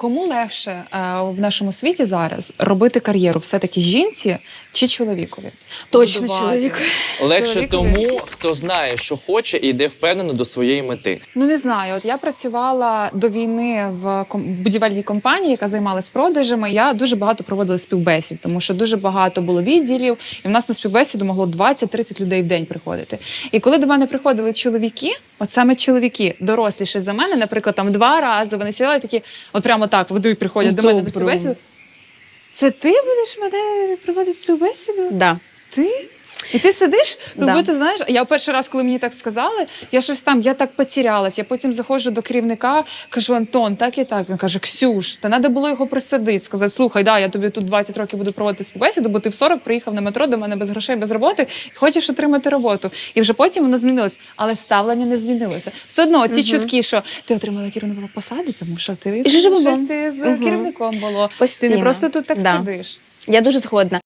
Кому легше е, в нашому світі зараз робити кар'єру все-таки жінці чи чоловікові? Точно Будувати. чоловік. Легше Чоловікові. тому, хто знає, що хоче, і йде впевнено до своєї мети. Ну не знаю. От я працювала до війни в ком- будівельній компанії, яка займалась продажами. Я дуже багато проводила співбесід, тому що дуже багато було відділів, і в нас на співбесіду могло 20-30 людей в день приходити. І коли до мене приходили чоловіки, от саме чоловіки, доросліші за мене, наприклад, там два рази вони сідали такі, от прямо так води приходять до мене на Добре. співбесіду. Це ти будеш мене проводити співбесіду? Да. Ти? І ти сидиш, Да. робити, ти знаєш, я перший раз, коли мені так сказали, я щось там, я так потерялась. Я потім заходжу до керівника, кажу, Антон, так і так. Він каже, Ксюш, та треба було його присадити, сказати, слухай, да, я тобі тут 20 років буду проводити співбесіду, бо ти в 40 приїхав на метро до мене без грошей, без роботи, і хочеш отримати роботу. І вже потім воно змінилось, але ставлення не змінилося. Все одно ці Мгм. чутки, що ти отримала керівнику посаду, тому що ти щось з Мгм. керівником було. Постійно. Ти не просто тут так Да. сидиш. Я дуже згодна.